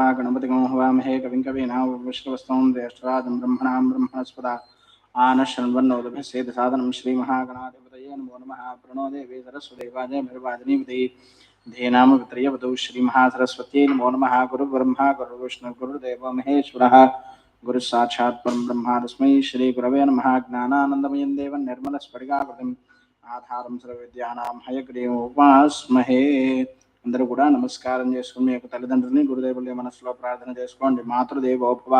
हवा गणपतिगं हवामहे कविं कवीनावविष्णवस्तों ज्येष्ठराजं ब्रह्मणां ब्रह्मणस्पदा। आनशृण्वन्नोदभिस्सेदसादनं श्रीमहागणाधिपतये नमो नमः। प्रणो देवी धेनाम भैरवादिनीविधि धीनाम वित्रयवधु श्रीमहासरस्वत्यै नमो नमः। गुरुब्रह्मा गुरुविष्णु गुरुदेवो महेश्वरः। गुरुसाक्षात् परं ब्रह्मा तस्मै श्रीगुरवे नमः। ज्ञानानन्दमयं देवं निर्मलस्फटिकाकृतिम्। आधारं सर्वविद्यानां हयग्रीवोपास्महे అందరూ కూడా నమస్కారం చేసుకుని మీ యొక్క తల్లిదండ్రుల్ని గురుదేవుల్ని మనసులో ప్రార్థన చేసుకోండి. మాతృదేవోభవ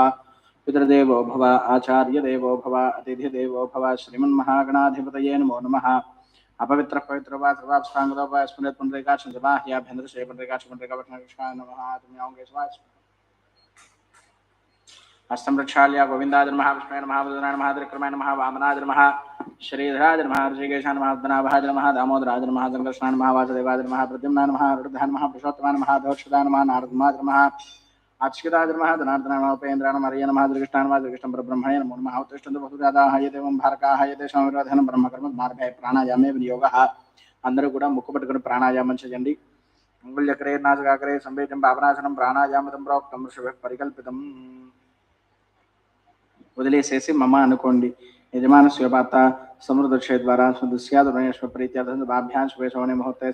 పితృదేవోభవ ఆచార్య దేవోభవ అతిథి దేవోభవ శ్రీమన్ మహాగణాధిపతయే నమో నమ. అపవిత్ర పవిత్ర వా సర్వాప్సాంగదోపాయ స్మృతి పుండ్రికాక్ష జబాహ్యాభ్యంతర శ్రీ పుండ్రికాక్ష పుండ్రికవక్షణ నమ తుమ్యాంగేశ్వాస్ హస్తం ప్రక్షాళ్య గోవిందాయ నమః విష్ణువే నమః వదనాయ నమః త్రిక్రమాయ నమః వామనాయ నమః శ్రీధరాయ నమః ఋషికేశాయ నమః ధనాభాయ నమః దామోదరాయ నమః సంకర్షణాయ నమః వాసుదేవాయ నమః ప్రద్యుమ్నాయ నమః రుద్ధాయ నమః పురుషోత్తమాయ నమః దోక్షదాయ నమః నారదమాయ నమః అచ్యుతాయ నమః ధనార్దనాయ నమః ఉపేంద్రాయ నమః హరియ నమః దుర్గష్టాయ నమః దుర్గష్టం పరబ్రహ్మణే నమో నమః ఉత్తిష్టంతు బహుజాదాః యదేవం భారకాః యదేషాం విరోధనం బ్రహ్మకర్మ మార్భయ ప్రాణాయామే వినియోగः. అందరూ కూడా ముక్కు పట్టుకుని ప్రాణాయామం చేయండి. అంగుళ్యకరే నాసికాకరే సంవేదం భావనాశనం ప్రాణాయామతం ప్రోక్తం ఋషభ పరికల్పితం. వదిలేసేసి మమ शिवपात యజమాన द्वारा సమృద్ధక్షయ ద్వారా प्रीत्याभ्या ప్రీత్యార్థం బాభ్యాం श्री ముహూర్తే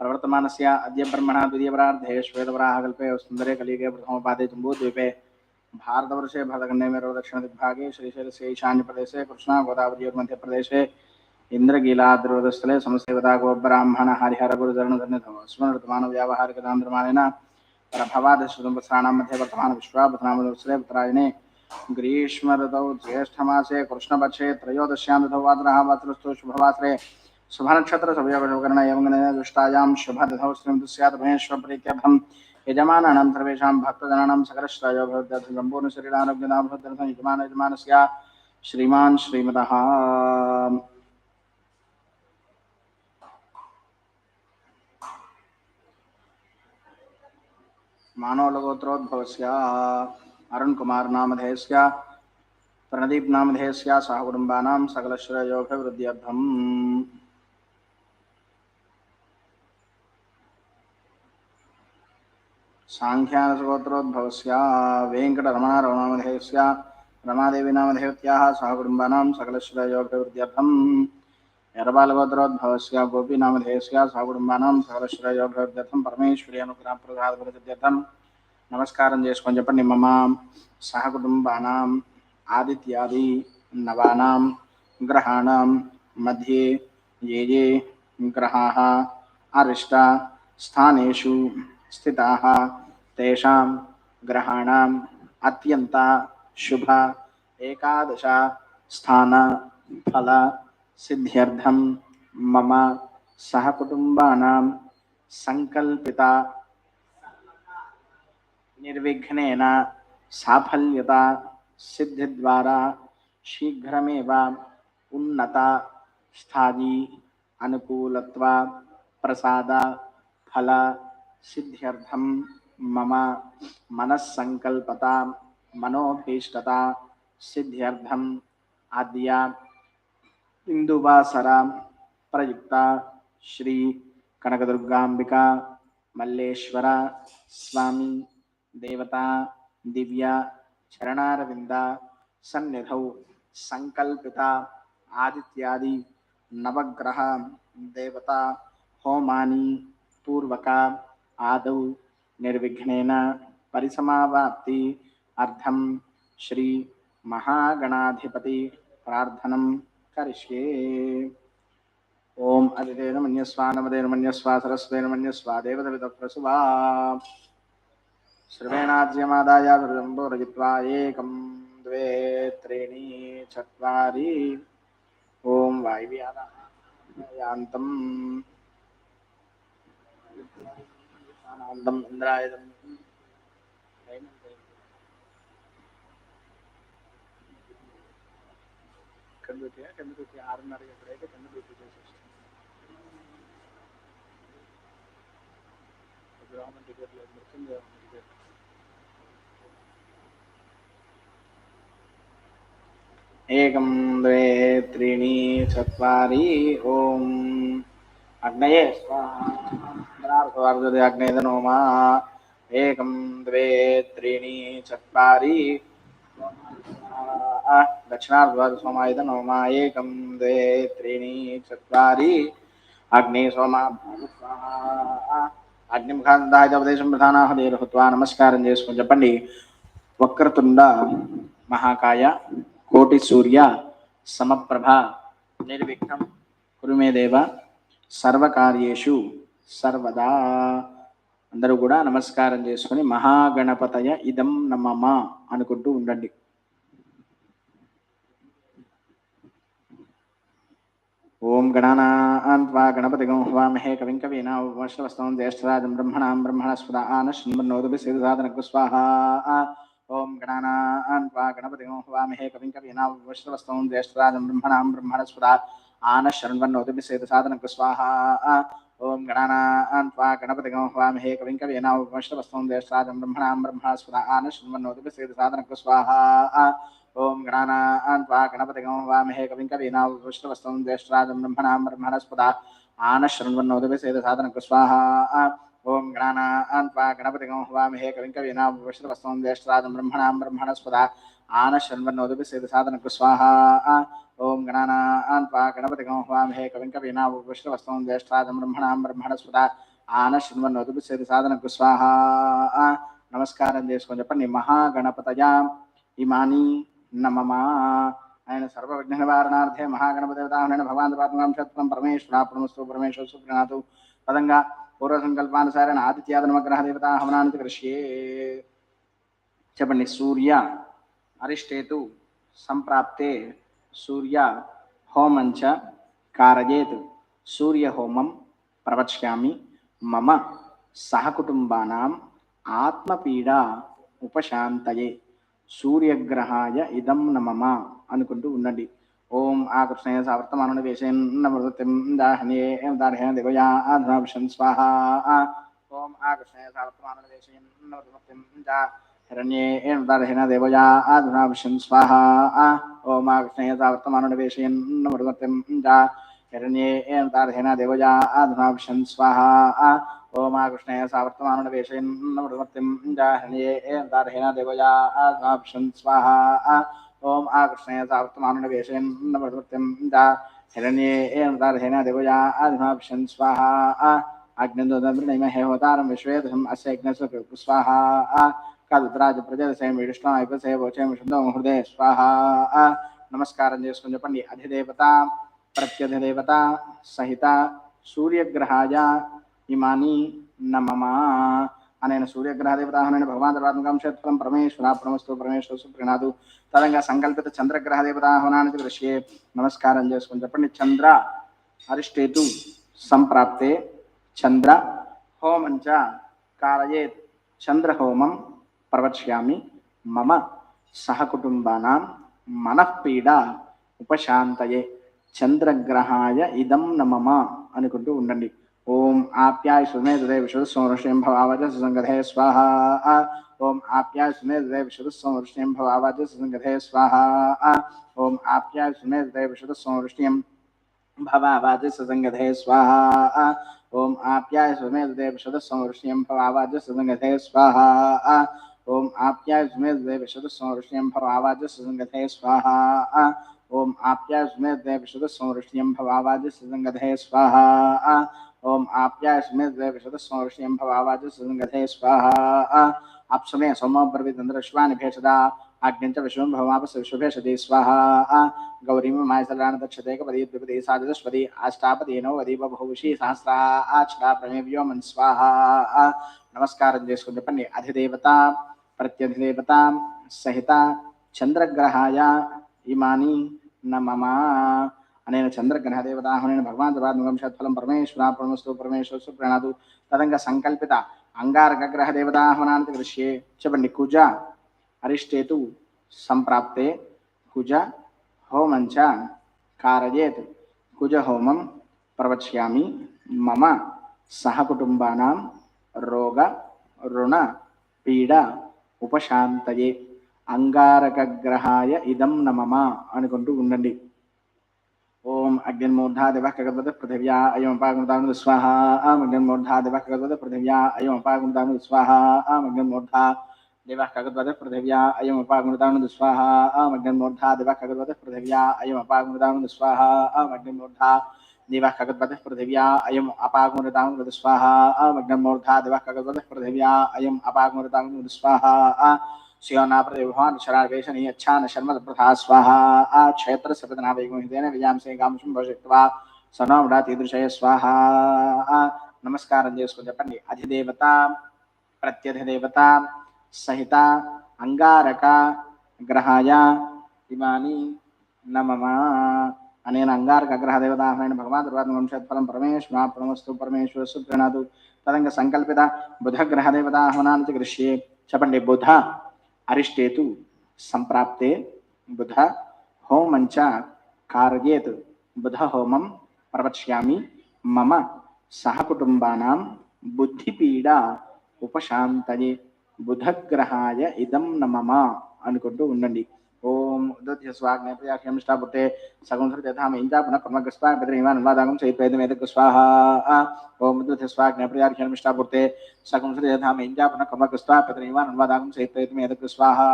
प्रवर्तमान से अद्य ब्रह्मणा द्वितीयपरार्धे श्वेतवराहकल्पे सुंदर कलिगे प्रथम पादे जम्बूद्वीपे भारतवर्षे भारतखण्डे मेरो से ईशान्य प्रदेश कृष्णा गोदावरी और मध्य प्रदेश गोदावरीयोर्मध्यप्रदेशे समस्तवता गो ब्राह्मण हरिहर गुरुचरणसन्निधौ स्मृतमानो व्यावहारिकतान्द्रमानेन प्रभवादश्रुतं वस्त्राणां मध्ये वर्तमानविश्वा पथनामदुत्सरे पुत्रायणे ग्रीष्म ऋतौ ज्येष्ठमासे कृष्णपक्षे त्रयोदश्यां ऋतौ वातरः वातरस्तु शुभवासरे शुभनक्षत्र सवयवकर्ण एवं दुष्टायां शुभदधौ श्रीमन्तु स्यात् महेश्वरप्रीत्यर्थं यजमानानां सर्वेषां भक्तजनानां सकलश्रायो भवत्यर्थं सम्पूर्णशरीरारोग्यदां भवत्यर्थं यजमान यजमानस्य श्रीमान् श्रीमतः मानवलगोत्रोद्भवस्य अरुण कुमार नामधेयस्य, प्रणदीप नामधेयस्य सह कुटुम्बानां सकलश्रेयोभिवृद्ध्यर्थम् साङ्ख्यानसगोत्रोद्भवस्य वेङ्कटरमणारमणामधेयस्य रमादेवी नामधेयत्याः सह कुटुम्बानां सकलश्रेयोभिवृद्ध्यर्थम् यरबालगोत्रोद्भवस्य गोपीनामधेयस्य सह कुटुम्बानां सकलश्रेयोभिवृद्ध्यर्थं परमेश्वरी अनुग्रहप्रसादप्रसिद्ध्यर्थं నమస్కారం చేసుకొని చెప్పండి. మమ సహకుటుంబానాం ఆదిత్యాది నవానాం గ్రహాణం మధ్యే ఏ ఏ గ్రహాः అరిష్ట స్థానేషు స్థితా తేషాం గ్రహాణం అత్యంత శుభ ఏకాదశ స్థాన ఫల సిద్ధ్యర్థం మమ సహకుటుంబానాం సంకల్పిత निर्विघ्न साफल्यता, सिद्धिद्वारा शीघ्रमेव उन्नता, स्थायी अनुकूल प्रसाद, फल, सिद्ध्यर्थ मम मनस्संकल्पता मनोभीष्टता, सिद्ध्यर्थ आद्या इंदुवासरा प्रयुक्ता, श्री कनकदुर्गांबिका मल्लेश्वरा, स्वामी। देवता, दिव्या चरणारविंदा सन्निधौ, संकल्पिता, आदित्यादि, नवग्रह, देवता, होमानी, पूर्वका, आदौ, निर्विघ्नेन, परिसमावाप्ति अर्थम श्री महागणाधिपति प्रार्थनम करिष्ये। ओम अदिदेन मन्यस्वा नमदेन मन्यस्वा सरस्वेन मन्यस्वा देवदविदप्रसुवा श्रवेणाद्यमादाय विलम्बोरजित्वा एकं द्वे त्रीणि चत्वारि। ॐ वायुव्यादान्तम् इन्द्राय ಕಂಡುಹಿಡಿಯ ಕಂಡುಹಿಡಿಯ ಆರನ್ನರಿಗೆ ಕಡೆಗೆ ಕಂಡುಹಿಡಿಯ కింద పెట్టి ఆరున్నర గ్రామం టికెట్ లేదు మృత్యుంజయ టికెట్ ఏకం ద్వే త్రీణి చత్వారి ఓం అగ్నయే స్వాహార్జుది అగ్నేదనోమా ఏకం ద్వే త్రీణి చత్వారి దక్షిణార్ధ సోమాయుధ నోమా. ఏకం ద్వే త్రీణి చత్వారి అగ్ని సోమా స్వాహ అగ్నిముఖాంతాయుధోపదేశం ప్రధానాహదేలు హుత్వా నమస్కారం చేసుకుని చెప్పండి. వక్రతుండ మహాకాయ కోటి సూర్య సమప్రభ నిర్విఘ్నం కురుమేదేవ సర్వకార్యేషు సర్వదా. అందరూ కూడా నమస్కారం చేసుకుని మహాగణపతయ ఇదం నమమ అనుకుంటూ ఉండండి. ओम गणानान्त्वा गणपतिगं हवामहे कविं कवीनावश्रवस्तवं ज्येष्ठराजं ब्रह्मणां ब्रह्मणस्पदा आनश्नोदुभिसेदुसादनकुस्वाहा ॐ गणानान्त्वा गणपतिगं हवामहे कविं कवीनावश्रवस्तवं ज्येष्ठराजं ब्रह्मणां ब्रह्मणस्पदा आनश्नन्वन्नोदुभिसेदुसादनकुस्वाहा ॐ गणानान्त्वा गणपतिगं हवामहे कविं कवीनावश्रवस्तवं आन ब्रह्मणां ब्रह्मणस्पदा गुस्वाहा ఓం గణానాన్వా గణపతిగం వామహే కవిం కవీనా విష్ణువస్తం జ్యేష్ఠరాజం బ్రహ్మణాం బ్రహ్మణస్పద ఆనశృణ్వన్నోదభిసేద సాధనకు స్వాహా ఓం గణానాన్వా గణపతిగం వామహే కవిం కవీనా విష్ణువస్తం జ్యేష్ఠరాజం బ్రహ్మణాం బ్రహ్మణస్పద ఆనశృణ్వన్నోదభిసేద సాధనకు స్వాహా ఓం గణానాన్వా గణపతిగం వామహే కవిం కవీనా విష్ణువస్తం జ్యేష్ఠరాజం బ్రహ్మణాం బ్రహ్మణస్పద ఆనశృణ్వన్నోదభిసేద సాధనకు స్వాహా నమస్కారం చేసుకొని చెప్పండి మహాగణపతయా ఇమాని నమమా. ఆయన సర్వ విఘ్న నివారణార్థే మహాగణపతివతాహునైన భగవాన్ పాత్మకాంక్షత్వం పరమేశ్వర ప్రణమస్తు పరమేశ్వర సుప్రణాతు పదంగా పూర్వసంకల్పానుసారేణ ఆదిత్యాద నవగ్రహ దేవత హవనానికి కృష్యే చెప్పండి. సూర్య అరిష్టేతు సంప్రాప్తే. సూర్య హోమంచ కారయేత్ సూర్య హోమం ప్రవక్ష్యామి. మమ సహకుటుంబానాం ఆత్మపీడ ఉపశాంతయే. సూర్యగ్రహాయ ఇదం నమమ అనుకుంటూ ఉండండి. ఓం ఆకృష్ణయ సావర్తమాను వేషేన్న మృతిం దాహనే దార్హేణ దివయా ఆధునాభిషన్ స్వాహ. ఓం ఆకృష్ణయ సావర్తమాను వేషేన్న మృతిం దా హిరణ్యే దార్హేణ దేవయా ఆధునాభిషన్ స్వాహ. ఓం ఆకృష్ణయ సావర్తమాను వేషేన్న మృతిం దా హిరణ్యే దార్హేణ దేవయా ఆధునాభిషన్ స్వాహ ఓమా కృష్ణయ సావర్తమాన వేషయన్న మృగమర్తిం జాహ్రణ్యే దార్హేన దేవయా ఆజ్ఞాభిషన్ స్వాహ ఓం ఆ కృష్ణయ సావర్తమాన వేషయన్న మృగమర్తిం జా హిరణ్యే దార్హేన దేవయా ఆజ్ఞాభిషన్ స్వాహ అగ్నిందోదమృణైమహే హోతారం విశ్వేదం అస్య యజ్ఞస్య కృకు స్వాహ కాదురాజ ప్రజలసేమ విష్ణు ఐపసే వోచేమ శుద్ధం హృదయ స్వాహ నమస్కారం చేసుకుని చెప్పండి అధిదేవత ప్రత్యధిదేవత సహిత సూర్యగ్రహాయ ఇమాని నమమా అనైన సూర్యగ్రహదేవతాహనైన భగవాన్ దేవతాత్మకం క్షేత్రం పరమేశ్వర పరమస్తు పరమేశ్వర సుప్రీణాదు తదంగా సంకల్పిత చంద్రగ్రహ దేవతాహవనానికి దృశ్యే నమస్కారం చేసుకుని చెప్పండి చంద్ర అరిష్టేతు సంప్రాప్తే చంద్ర హోమంచ కారయేత్ చంద్రహోమం ప్రవక్ష్యామి మమ సహకుటుంబానాం మనఃపీడ ఉపశాంతయే చంద్రగ్రహాయ ఇదం నమమ అనుకుంటూ ఉండండి ఓం ఆప్యాయ సుమే హృదయ విశుద్ధ సంవృష్యం భవావజ సుసంగధే స్వాహ ఓం ఆప్యాయ సుమే హృదయ విశుద్ధ సంవృష్యం భవావజ సుసంగధే స్వాహ ఓం ఆప్యాయ సుమే హృదయ విశుద్ధ సంవృష్యం భవావాజ సుసంగధే స్వాహ ఓం ఆప్యాయ సుమే హృదయ విశుద్ధ సంవృష్యం భవావాజ సుసంగధే స్వాహ ఓం ఆప్యాయ సుమే హృదయ విశుద్ధ సంవృష్యం భవావాజ సుసంగధే స్వాహ ఓం ఆప్యాయ సుమే హృదయ విశుద్ధ సంవృష్యం భవావాజ సుసంగధే స్వాహ ఓం ఆప్యాయ సుమే హృదయ విశుద్ధ సంవృష్యం భవావాజ సుసంగధే స్వాహ అప్సమే సోమబ్రవిదంద్రశ్వాని భేషదా ఆజ్ఞంచ విశ్వం భవాపస్ విశ్వభేషదే స్వాహ గౌరీమ మాయసలాన దక్షతేకపది ద్విపది సాధుష్పది అష్టాపదేనో వది బహుషి సహస్రా ఆచరా ప్రమేవ్యోమన్ స్వాహ నమస్కారం చేసుకుని చెప్పండి అధిదేవత ప్రత్యధిదేవత సహిత చంద్రగ్రహాయ ఇమాని నమమా అనేన చంద్రగ్రహదేవతాహునైన భగవాన్ దేవాత్మకం షత్ఫలం పరమేశ్వర పరమస్తు పరమేశ్వరస్సు ప్రణాదు తదంగ సంకల్పిత అంగారక గ్రహ దృశ్యే చెప్పండి కుజ అరిష్టేతు సంప్రాప్తే కుజ హోమంచ కారయేత్ కుజ హోమం ప్రవక్ష్యామి మమ సహకుటుంబానాం రోగ రుణ పీడ ఉపశాంతయే. అంగారక గ్రహాయ ఇదం నమమ అనుకుంటూ ఉండండి ఓం अग्निर्मूर्धा दिवः कगद्वत् पृथिव्या अयमपागुणतानु स्वाहा आम् अग्निर्मूर्धा दिवः कगद्वत् पृथिव्या अयमपागुणतानु स्वाहा आम् अग्निर्मूर्धा दिवः कगद्वत् पृथिव्या अयमपागुणतानु स्वाहा आम् अग्निर्मूर्धा दिवः कगद्वत् पृथिव्या अयमपागुणतानु स्वाहा आम् अग्निर्मूर्धा दिवः कगद्वत् पृथिव्या अयम् अपागुणतानु स्वाहा आम् अग्निर्मूर्धा दिवः कगद्वत् पृथिव्या अयम् अपागुणतानु శ్రీయోనాపతి భగవాన్ శరావేశని యచ్చాన శర్మద ప్రథా స్వాహ ఆ క్షేత్ర సపదనాభైగుహితేన విజయాంసే కాంశం భవిష్యత్వా సనోమడా తీదృశయ స్వాహ నమస్కారం చేసుకుని చెప్పండి అధిదేవత ప్రత్యధిదేవత సహిత అంగారక గ్రహాయ ఇమాని నమమా అనేన అంగారక అగ్రహదేవతాహమైన భగవాన్ తర్వాత వంశత్ఫలం పరమేశ్వర ప్రణమస్తు పరమేశ్వర సుప్రణాదు తదంగ సంకల్పిత బుధ గ్రహదేవతాహమనాన్ని గృష్యే చెప్పండి బుధ అరిష్టేతు సంప్రాప్తే బుధ హోమంచ కార్యేత్ బుధ హోమం ప్రవక్ష్యామి మమ సహకుటుంబానాం బుద్ధిపీడ ఉపశాంతయే. బుధగ్రహాయ ఇదం నమమ అనుకుంటూ ఉండండి. ओम उदत्यस्वाग्नेप्रियाख्यमिष्टापुटे सगुंसृतथामहिञ्चापुनः कर्मगस्वापितरीमानुवादागं सहित्वेदमेदकस्वाहा ओम उदत्यस्वाग्नेप्रियाख्यमिष्टापुटे सगुंसृतथामहिञ्चापुनः कर्मगस्वापितरीमानुवादागं सहित्वेदमेदकस्वाहा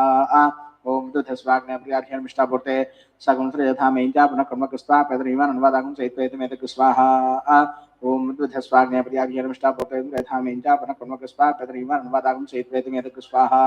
ओम दुधस्वाग्नेप्रियाख्यमिष्टापुटे सगुंसृतथामहिञ्चापुनः कर्मगस्वापितरीमानुवादागं सहित्वेदमेदकस्वाहा ओम दुधस्वाग्नेप्रियाख्यमिष्टापुटे यथामहिञ्चापुनः कर्मगस्वापितरीमानुवादागं सहित्वेदमेदकस्वाहा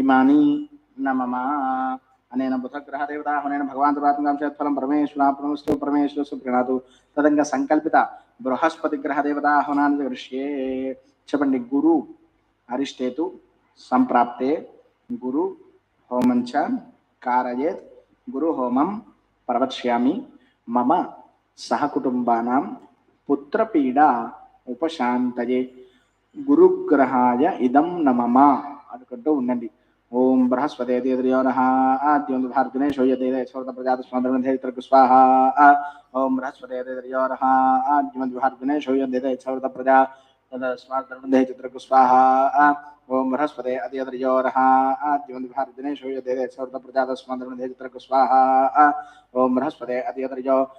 ఇమాని నమమ అనేన బుధగ్రహ దేవతాహునైన భగవాన్ దురాత్మకాంశఫలం పరమేశ్వర పరమస్తు పరమేశ్వర సుప్రణాదు తదంగ సంకల్పిత బృహస్పతి గ్రహ దేవతాహునాన్ని దృశ్యే చెప్పండి గురు అరిష్టేతు సంప్రాప్తే గురు హోమంచ కారయేత్ గురు హోమం ప్రవక్ష్యామి మమ సహకుటుంబానాం పుత్రపీడ ఉపశాంతయే గురుగ్రహాయ ఇదం నమమా అనుకుంటూ ఉండండి ఓం బృహస్పతే దేద్రియోనః ఆద్యం భార్గనే శోయతే స్వర్త ప్రజాత స్వాహ ఓం బృహస్పతే దేద్రియోనః ఆద్యం భార్గనే శోయతే స్వర్త ప్రజా స్వాతంత్రమంధేత్రకు స్వాహ ఓం బృహస్పతే అద్యద్రియోనః ఆద్యం భార్గనే శోయతే స్వర్త ప్రజాత స్వంద్రమంధేత్రకు స్వాహ ఓం బృహస్పతే అద్యద్రియో స్వాహ ఓం బృహస్పతే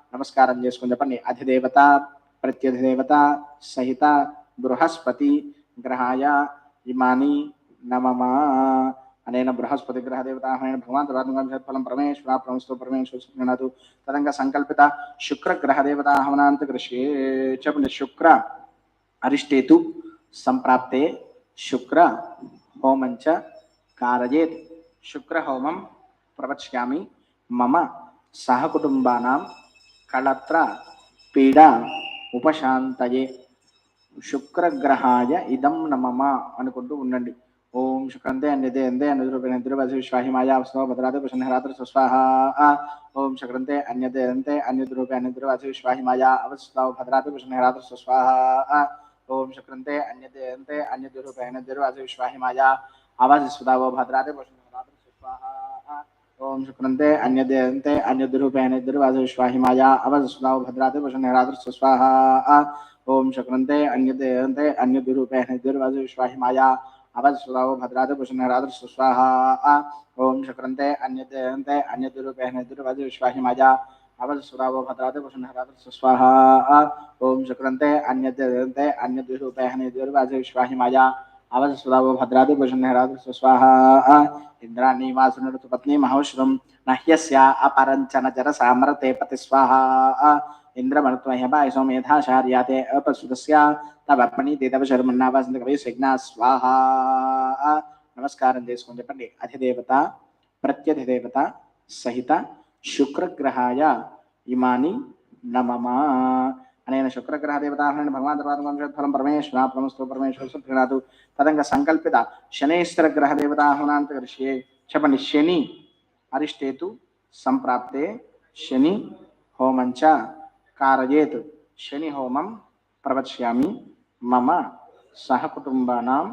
నమస్కారం చేసుకుని చెప్పండి. అధిదేవత ప్రత్యధిదేవత సహిత బృహస్పతి గ్రహాయ ఇమాని నమమా అనేన బృహస్పతి గ్రహ దేవత అనేన భగవాన్ తదాత్మకం పరమేశ్వర ప్రమస్తో పరమేశ్వర తదంగ సంకల్పిత శుక్ర గ్రహ దేవత కృషి చెప్పండి. శుక్ర అరిష్టేతు సంప్రాప్తే శుక్ర హోమంచ కారయేత్ శుక్ర హోమం ప్రవక్ష్యామి మమ సహకుటుంబానాం కళత్ర పీడ ఉపశాంతయే. శుక్రగ్రహాయ ఇదం నమమ అనుకుంటూ ఉండండి. ఓం శుక్రంతే అన్యతే అందే అనురూపేణ దుర్వసి విశ్వాహి మాయా భద్రాది భద్రాత సుస్వాహ ఓం శుక్రంతే అన్యతే అంతే అన్యద్రూపే అన్యద్రవాసి విశ్వాహి మాయా అవస్వావ భద్రాది పుష్ణహరాత్ర సుస్వాహ ఓం శుక్రంతే అన్యతే అంతే అన్యద్రూపే అన్యద్రవాసి విశ్వాహి మాయా ఆవాసి సుధావో భద్రాత పుష్ణహరాత్ర ओम शुक्रंते अन्यदेयन्ते अन्यद्रूपेणेद्रुवासविश्वाहिमाया अवसुदाव भद्राते वशनेहरात्र स्वाहा ओम शुक्रंते अन्यदेयन्ते अन्यद्रूपेणेद्रुवासविश्वाहिमाया अवसुदाव भद्राते वशनेहरात्र स्वाहा ओम शुक्रंते अन्यदेयन्ते अन्यद्रूपेणेद्रुवासविश्वाहिमाया अवसुदाव भद्राते वशनेहरात्र स्वाहा ओम शुक्रंते अन्यदेयन्ते अन्यद्रूपेणेद्रुवासविश्वाहिमाया అవధ సుధావో భద్రాది పుష్ణరాదు స్వాహ భుజన్హరాదు స్వాహా ఇంద్రాణి వాసునరుతు పత్ని మహౌషధం నహ్యస్య అపరంచన జర సామరతే పతి స్వాహ ఇంద్రమరుత్మహ్యపాయ సోమేధాచార్యాతే అపసుతస్య తవర్పణి దేదవ శర్మన్నావాసంత కవి స్విఘ్నా స్వాహ నమస్కారం చేసుకొని చెప్పండి అధిదేవత ప్రత్యధిదేవత సహిత శుక్రగ్రహాయ ఇమాని నమమా అనేన శుక్రగ్రహ దేవతాహరణ భగవాన్ ఫలం పరమేశ్వర ప్రమస్తు పరమేశ్వర సుప్రీణాదు తదంగ సంకల్పిత శనేశ్వర గ్రహ దేవతాహనాంత కరిష్యే చెప్పండి శని అరిష్టేతు సంప్రాప్తే శని హోమంచ కారయేత్ శని హోమం ప్రవక్ష్యామి మమ సహకుటుంబానాం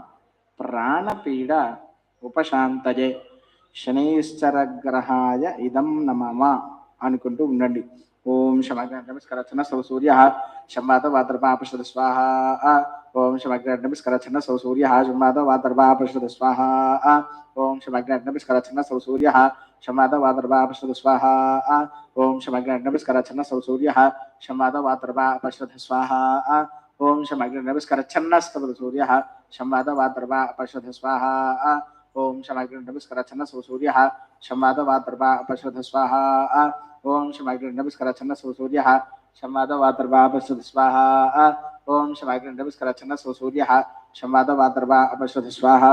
ప్రాణపీడ ఉపశాంతయే. శనైశ్చరగ్రహాయ ఇదం నమమ అనుకుంటూ ఉండండి. ओम शमग्रंडमस्करछन सौसूर्य शम्मात वातर्पापषद स्वाहा ओम शमग्रंडमस्करछन सौसूर्य शम्मात वातर्पापषद स्वाहा ओम शमग्रंडमस्करछन सौसूर्य शम्मात वातर्पापषद स्वाहा ओम शमग्रंडमस्करछन सौसूर्य शम्मात वातर्पापषद स्वाहा ओम शमग्रंडमस्करछन सौसूर्य शम्मात वातर्पापषद स्वाहा ओम शमग्रंडमस्करछन सौसूर्य शम्मात वातर्पापषद स्वाहा ओम शमस्कर छन्न सो सूर्य। शमाग्रंडविस्करचन्न सूर्यः अपशुद स्वाहा ओम शमाग्र नमस्कार छन्न सो सूर्य। सूर्यः शमादवातर्वा अपशुद स्वाहा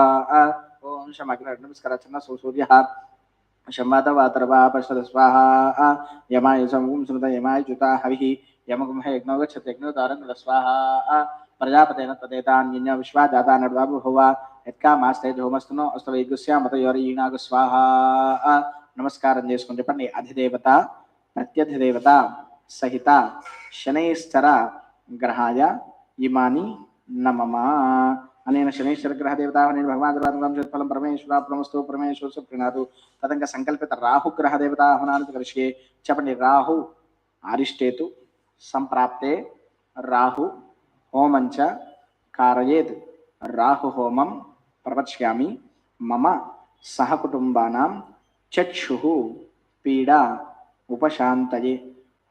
ओम शमाग्र नमस्कार छन्न सो सूर्य। शमाग्रंडविस्करचन्न सूर्यः अपशुद स्वाहा यमाय समूं स्मृत यमाय जुता हविः यमगुम्ह यज्ञो गच्छति यज्ञोदारङ्ग स्वाहा प्रजापतेन यज्ञ विश्वा जाता नड्वा बभुव यत्कामास्ते जोमस्तनो अस्तवैगुस्या मतयोरीणाग स्वाहा నమస్కారం చేసుకుని చెప్పండి. అధిదేవత ప్రత్యధిదేవత సహిత శనైశ్చర గ్రహాయ ఇమాని నమమా అనేన శనైశ్వర గ్రహ దేవత నేను భగవాన్ ఫలం పరమేశ్వర ప్రమస్తు పరమేశ్వర సుప్రీణాదు తదంగ సంకల్పిత రాహు గ్రహ దేవత ఆహ్వానాన్ని కరిష్యే చెప్పండి రాహు ఆరిష్టేతు సంప్రాప్తే రాహు హోమంచ కారయేత్ రాహు హోమం ప్రవక్ష్యామి మమ సహకుటుంబానాం చక్షు పీడ ఉపశాంతయే.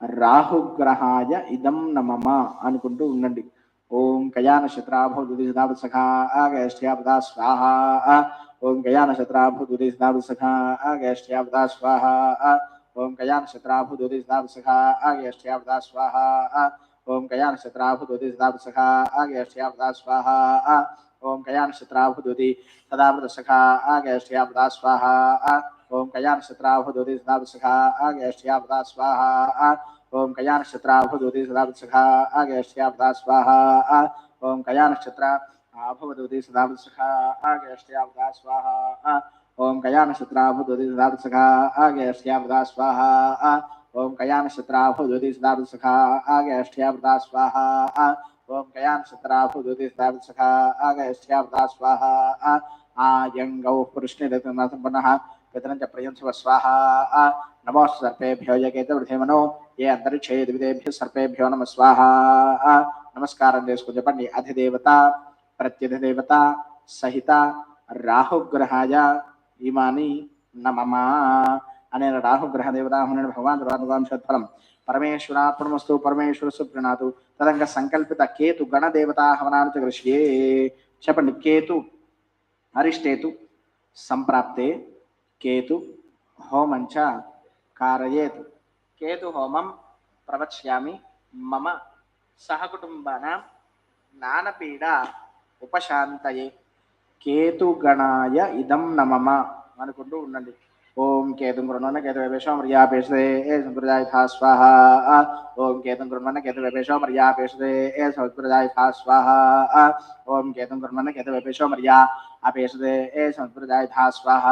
రాహుగ్రహాయ ఇదం నమమ అనుకుంటూ ఉండండి. ఓం కయాన శత్రాభూదుదిదాభ సఖా ఆగేష్ట్యాపదా స్వాహ ఓం కయాన శత్రాభూదుదిదాభ సఖా ఆగేష్ట్యాపదా స్వాహ ఓం కయాన శత్రాభూదుదిదాభ సఖా ఆగేష్ట్యాపదా స్వాహ ఓం కయాన శత్రాభూదుదిదాభ సఖా ఆగేష్ట్యాపదా స్వాహ ఓం కయాన శత్రాభూదుది తదామృత సఖా ఆగేష్ట్యాపదా స్వాహ ओम कयान शत्राभुदुति सदा सुखा आगेष्ठ्या पदा स्वाहा। ओम कयान शत्राभुदुति सदा सुखा आगेष्ठ्या पदा स्वाहा। ओम कयान शत्रा भवदुति सदा सुखा आगेष्ठ्या पदा स्वाहा। ओम कयान शत्राभुदुति सदा सुखा आगेष्ठ्या स्वाहा। ओम कयान शत्राभुदुति सदा सुखा आगेष्ठ्या स्वाहा। ओम कयान शत्राभुदुति सदा सुखा आगेष्ठ्या पदा स्वाहा। आयंगौ पृष्णिरत्नसम्पन्नः ప్రయంశవ స్వాహ. నమో సర్పేభ్యో యగేత వృధేమనో ఏ అంతరిక్షే ద్విదేభ్య సర్పేభ్యో నమ స్వాహ. నమస్కారం చేసుకుని చెప్పండి. అధిదేవత ప్రత్యధిదేవత సహిత రాహుగ్రహాయ ఇమాని నమమా అనే రాహుగ్రహ దేవత భగవాన్ రాఘవాన్ సత్ఫలం పరమేశ్వరాత్మస్తు పరమేశ్వర సుప్రణాతు తదంగ సంకల్పిత కేతు గణదేవత హవనాను కృష్యే. చెప్పండి కేతు అరిష్టేతు సంప్రాప్తే కేతు హోమంచ కారయేత్ కేతు హోమం ప్రవక్ష్యామి మమ సహకుటుంబానాం నానపీడ ఉపశాంతయే కేతుగణాయ ఇదం నమమ అనుకుంటూ ఉండండి ఓం కేతుం కృణ్వన్న కేతు వేషం మర్యాపేషదే ఏ సంప్రదాయ స్వాహ ఓం కేతుం కృణ్వన్న కేతు వేషం మర్యాపేషదే ఏ సంప్రదాయ స్వాహ ఓం కేతుం కృణ్వన్న కేతు వేషం మర్యా అపేషదే ఏ సంప్రదాయ స్వాహ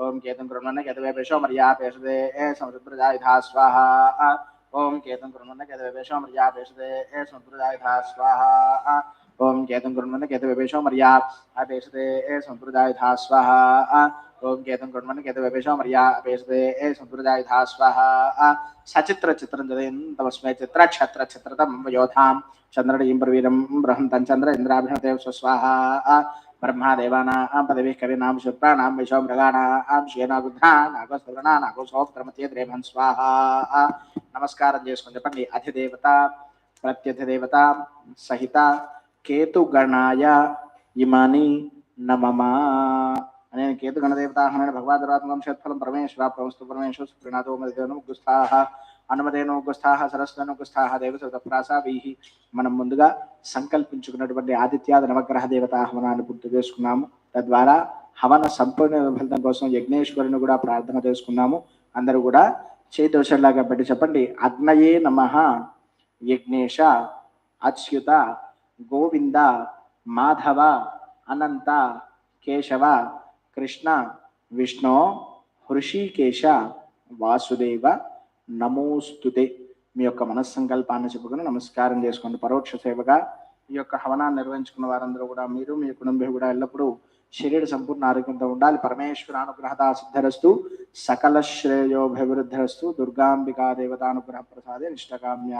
ओम केतुं कृणवन्न केतवे पेशो मर्या पेशते ए समुद्रजायुधा, स्वाहा। ओम केतुं कृणवन्न केतवे पेशो मर्या पेशते ए समुद्रजायुधा, स्वाहा। ओम केतुं कृणवन्न केतवे पेशो मर्या अपेशते ए समुद्रजायुधा, स्वाहा। ओम केतुं कृणवन्न केतवे पेशो मर्या अपेशते ए समुद्रजायुधा, स्वाहा। सचित्र चित्रं जदयन् तमस्मै चित्र छत्र छत्रतम योधाम चंद्रडीं प्रवीरं ब्रह्म तं चन्द्र इन्द्राभिणते स्वस्वाहा। బ్రహ్మాదేవానాం పదవి కవినాం శుక్రాణం విశో మృగాణాం శేనాగుద్ధా నాగోస్వరణ నాగోసోత్రమతే ద్రేభన్ స్వాహ నమస్కారం చేసుకుని చెప్పండి అధిదేవత ప్రత్యధిదేవత సహిత కేతుగణాయ ఇమాని నమమా అనేన కేతుగణదేవతాహమైన గణదేవతాహరణ భగవద్రాత్మకం షత్ఫలం పరమేశ్వర ప్రవస్తు పరమేశ్వర సుప్రీనాథో అనుమదేను గుస్థాహ సరస్వను గుస్థాహ దేవసత ప్రాసాభీః మనం ముందుగా సంకల్పించుకున్నటువంటి ఆదిత్యాది నవగ్రహ దేవతా హవనాన్ని గుర్తు చేసుకున్నాము. తద్వారా హవన సంపూర్ణ ఫలితం కోసం యజ్ఞేశ్వరుని కూడా ప్రార్థన చేసుకున్నాము. అందరూ కూడా చేదోషలాగా పెట్టి చెప్పండి. అగ్నయే నమ యజ్ఞేష అచ్యుత గోవింద మాధవ అనంత కేశవ కృష్ణ విష్ణు హృషికేశ వాసుదేవ నమోస్తుతే మీ యొక్క మనస్సంకల్పాన్ని చెప్పుకుని నమస్కారం చేసుకోండి పరోక్ష సేవగా ఈ యొక్క హవనాన్ని నిర్వహించుకున్న వారందరూ కూడా మీరు మీ కుటుంబం కూడా ఎల్లప్పుడూ శరీర సంపూర్ణ ఆరోగ్యంతో ఉండాలి. పరమేశ్వర అనుగ్రహత సిద్ధరస్తు సకల శ్రేయోభివృద్ధరస్తు దుర్గాంబికా దేవతానుగ్రహ ప్రసాదే నిష్టకామ్య